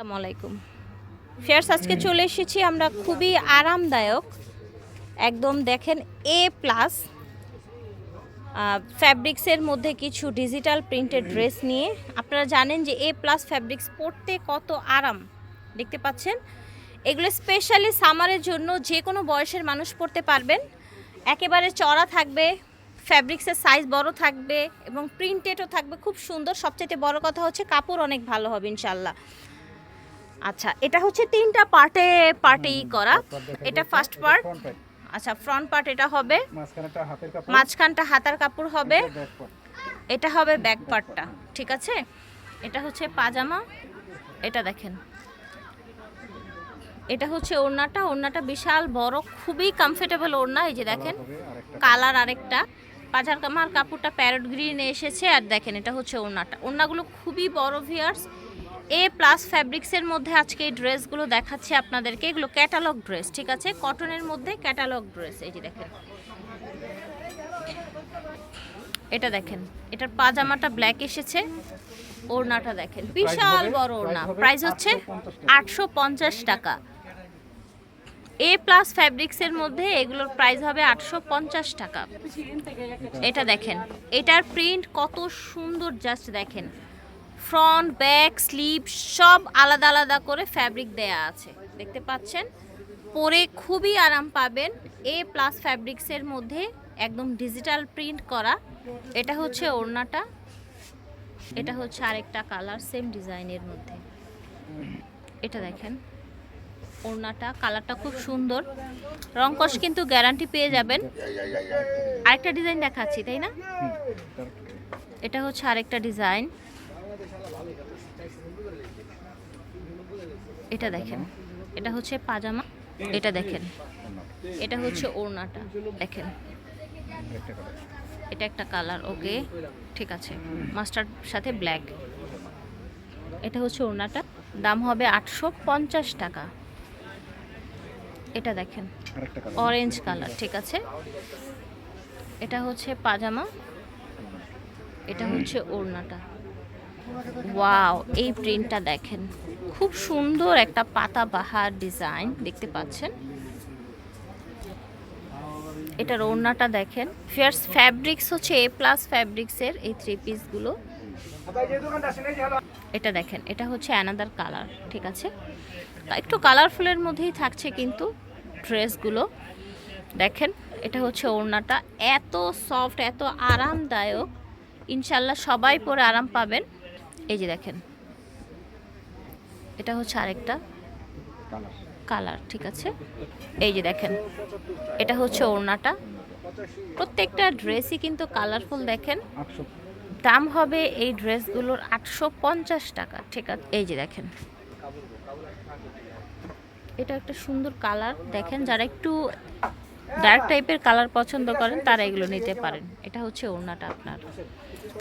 আসসালামু আলাইকুম। ফেয়ার্স আজকে চলে এসেছি আমরা খুবই আরামদায়ক একদম দেখেন এ প্লাস ফ্যাব্রিক্সের মধ্যে কিছু ডিজিটাল প্রিন্টেড ড্রেস নিয়ে। আপনারা জানেন যে এ প্লাস ফ্যাব্রিক্স পরতে কত আরাম দেখতে পাচ্ছেন? এগুলো স্পেশালি সামারের জন্য যে কোনো বয়সের মানুষ পরতে পারবেন। একেবারে চড়া থাকবে ফ্যাব্রিক্সের সাইজ বড় থাকবে এবং প্রিন্টেডও থাকবে। খুব সুন্দর সবচেয়ে বড় কথা হচ্ছে কাপড় অনেক ভালো হবে ইনশাল্লাহ আচ্ছা এটা হচ্ছে তিনটা পার্টে পার্টেই করা। এটা ফার্স্ট পার্ট আচ্ছা ফ্রন্ট পার্ট এটা হবে। মাঝখানেটা হাতের কাপড় হবে। এটা হবে ব্যাক পার্টটা ঠিক আছে? এটা হচ্ছে পাজামা। এটা দেখেন। এটা হচ্ছে ওড়নাটা। ওড়নাটা বিশাল বড় খুবই কমফোর্টেবল ওড়না। এই যে দেখেন কালার আরেকটা। পাজার কামার কাপড়টা প্যারট গ্রিনে এসেছে। আর দেখেন এটা হচ্ছে ওড়নাটা। ওড়নাগুলো খুবই বড় ভিয়ার্স এ প্লাস ফ্যাব্রিক্সের মধ্যে আজকে এই ড্রেসগুলো দেখাচ্ছি আপনাদেরকে। এগুলো ক্যাটালগ ড্রেস ঠিক আছে? কটনের মধ্যে ক্যাটালগ ড্রেস এই যে দেখেন। এটা দেখেন এটার পাজামাটা ব্ল্যাক এসেছে ওড়নাটা দেখেন। বিশাল বড় ওড়না। প্রাইস হচ্ছে আটশো পঞ্চাশ টাকা। এ প্লাস ফ্যাব্রিক্সের মধ্যে এগুলোর প্রাইস হবে আটশো পঞ্চাশ টাকা। এটা দেখেন এটার প্রিন্ট কত সুন্দর জাস্ট দেখেন। ফ্রন্ট ব্যাক স্লিভ সব আলাদা আলাদা করে ফ্যাব্রিক দেয়া আছে। দেখতে পাচ্ছেন? পরে খুবই আরাম পাবেন এ প্লাস ফ্যাব্রিক্সের মধ্যে একদম ডিজিটাল প্রিন্ট করা। এটা হচ্ছে ওড়নাটা। এটা হচ্ছে আরেকটা কালার সেম ডিজাইনের মধ্যে। এটা দেখেন। ওড়নাটা কালারটা খুব সুন্দর। রংকশ কিন্তু গ্যারান্টি পেয়ে যাবেন। আরেকটা ডিজাইন দেখাচ্ছি তাই না? এটা হচ্ছে আরেকটা ডিজাইন। এটা দেখেন। এটা হচ্ছে পাজামা এটা দেখেন। এটা হচ্ছে ওড়নাটা দেখেন। এটা একটা কালার ওকে ঠিক আছে। মাস্টার্ড সাথে ব্ল্যাক। এটা হচ্ছে ওড়নাটা। দাম হবে আটশো পঞ্চাশ টাকা। এটা দেখেন। অরেঞ্জ কালার ঠিক আছে। এটা হচ্ছে পাজামা। এটা হচ্ছে ওড়নাটা। ওয়াও এই প্রিন্টটা দেখেন। খুব সুন্দর একটা পাতা বাহার ডিজাইন দেখতে পাচ্ছেন? এটার ওড়নাটা দেখেন। ফিয়ার্স ফ্যাব্রিক্স হচ্ছে এ প্লাস ফ্যাব্রিক্সের এই থ্রি পিসগুলো এটা দেখেন, এটা হচ্ছে অ্যানাদার কালার ঠিক আছে? একটু কালারফুলের মধ্যেই থাকছে কিন্তু ড্রেসগুলো দেখেন, এটা হচ্ছে ওড়নাটা। এত সফট এত আরামদায়ক। ইনশাল্লাহ সবাই পরে আরাম পাবেন। এই যে দেখেন। এটা হচ্ছে আরেকটা কালার ঠিক আছে? এই যে দেখেন এটা হচ্ছে ওড়নাটা। প্রত্যেকটা ড্রেসই কিন্তু কালারফুল দেখেন। দাম হবে এই ড্রেসগুলোর আটশো পঞ্চাশ টাকা ঠিক আছে? এই যে দেখেন। এটা একটা সুন্দর কালার দেখেন যারা একটু ডার্ক টাইপের কালার পছন্দ করেন, তারা এগুলো নিতে পারেন। এটা হচ্ছে ওড়নাটা আপনার।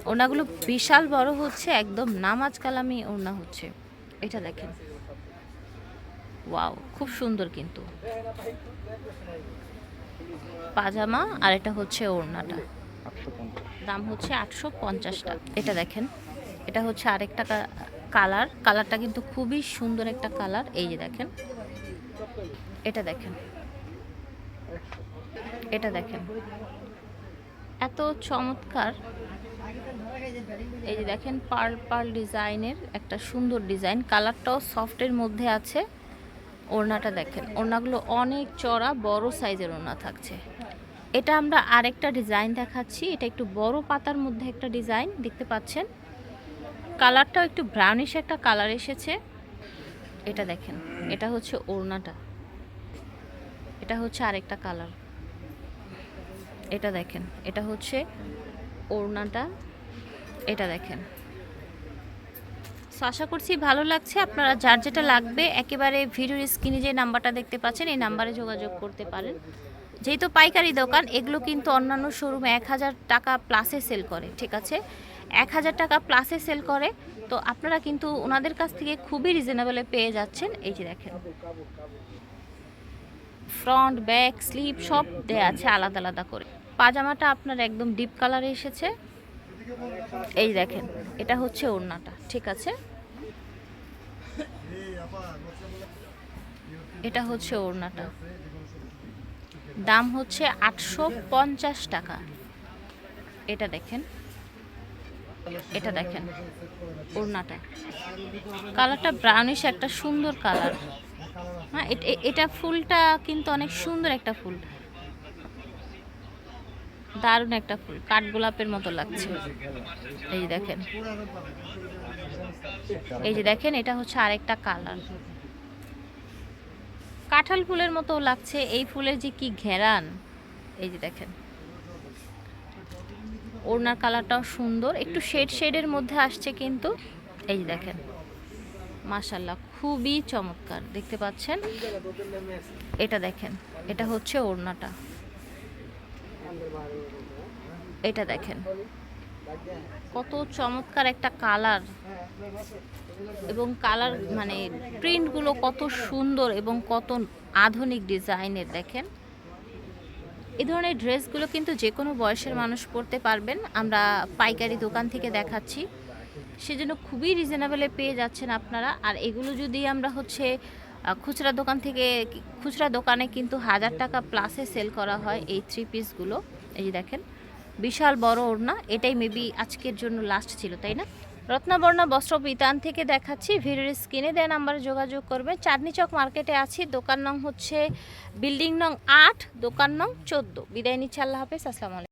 ওড়নাগুলো বিশাল বড় হচ্ছে, একদম নামাজ কালামি ওড়না হচ্ছে। এটা দেখেন। ওয়াও, খুব সুন্দর কিন্তু। পাজামা, আর এটা হচ্ছে ওড়নাটা। দাম হচ্ছে আটশো পঞ্চাশ টাকা। এটা দেখেন। এটা হচ্ছে আরেকটা কালার। কালারটা কিন্তু খুবই সুন্দর একটা কালার। এই যে দেখেন। এটা দেখেন। এটা দেখেন। এত চমৎকার। এই যে দেখেন, পার্ল পার্ল ডিজাইনের একটা সুন্দর ডিজাইন। কালারটাও সফটের মধ্যে আছে। ওড়নাটা দেখেন, ওড়নাগুলো অনেক চড়া বড় সাইজের ওড়না থাকছে। এটা আমরা আরেকটা ডিজাইন দেখাচ্ছি। এটা একটু বড় পাতার মধ্যে একটা ডিজাইন, দেখতে পাচ্ছেন? কালারটাও একটু ব্রাউনিশ একটা কালার এসেছে। এটা দেখেন, এটা হচ্ছে ওড়নাটা। এটা হচ্ছে আরেকটা কালার। এটা দেখেন, এটা হচ্ছে ওড়নাটা, এটা দেখেন। সো আশা করছি ভালো লাগছে। আপনারা যার যেটা লাগবে, একেবারে ভিডিওর স্ক্রিনে যে নাম্বারটা দেখতে পাচ্ছেন, এই নাম্বারে যোগাযোগ করতে পারেন। যেহেতু পাইকারি দোকান, এগুলো কিন্তু অন্যান্য শোরুমে এক হাজার টাকা প্লাসে সেল করে, ঠিক আছে? এক হাজার টাকা প্লাসে সেল করে, তো আপনারা কিন্তু ওনাদের কাছ থেকে খুবই রিজনেবলে পেয়ে যাচ্ছেন। এই যে দেখেন। ফ্রন্ট, ব্যাক, স্লিপ সব দেয়া আছে আলাদা আলাদা করে। পাজামাটা আপনার একদম ডিপ কালারে এসেছে। এই দেখেন, এটা হচ্ছে ওড়নাটা, ঠিক আছে? এটা হচ্ছে ওড়নাটা। দাম হচ্ছে আটশো পঞ্চাশ টাকা। এটা দেখেন এটা দেখেন, ওড়নাটা। কালারটা ব্রাউনিশ একটা সুন্দর কালার। হ্যাঁ এট- ফুলটা কিন্তু অনেক সুন্দর একটা ফুল। দারুণ একটা ফুল কাঠগোলাপের মতো লাগছে। এই যে দেখেন। এই যে দেখেন, এটা হচ্ছে আরেকটা কালার। কাঁঠাল ফুলের মতো লাগছে, এই ফুলের যে কি ঘেরান। এই যে দেখেন। ওড়নার কালারটাও সুন্দর, একটু শেড শেডের মধ্যে আসছে কিন্তু। এই যে দেখেন। মাশাল্লাহ খুবই চমৎকার, দেখতে পাচ্ছেন? এটা দেখেন, এটা হচ্ছে ওড়নাটা। এটা দেখেন। কত চমৎকার একটা কালার এবং কালার মানে প্রিন্টগুলো কত সুন্দর এবং কত আধুনিক ডিজাইনের, দেখেন। এই ধরনের ড্রেসগুলো কিন্তু যে কোনো বয়সের মানুষ পরতে পারবেন। আমরা পাইকারি দোকান থেকে দেখাচ্ছি। সেজন্য খুবই রিজনেবলে পেয়ে যাচ্ছেন আপনারা। আর এগুলো যদি আমরা হচ্ছে খুচরা দোকান থেকে, খুচরা দোকানে কিন্তু হাজার টাকা প্লাসে সেল করা হয় এই থ্রি পিসগুলো এই যে দেখেন, বিশাল বড় ওড়না, এটাই মেবি আজকের জন্য লাস্ট ছিল, তাই না? রত্নাবর্ণা বস্ত্র বিতান থেকে দেখাচ্ছি ভিডিওর স্ক্রিনে দেওয়া নাম্বারে যোগাযোগ করবে। চাঁদনি চক মার্কেটে আছি, দোকান নং হচ্ছে বিল্ডিং নং আট, দোকান নং চোদ্দ। বিদায় নিচ্ছে, আল্লাহ হাফেজ, আসসালামু আলাইকুম।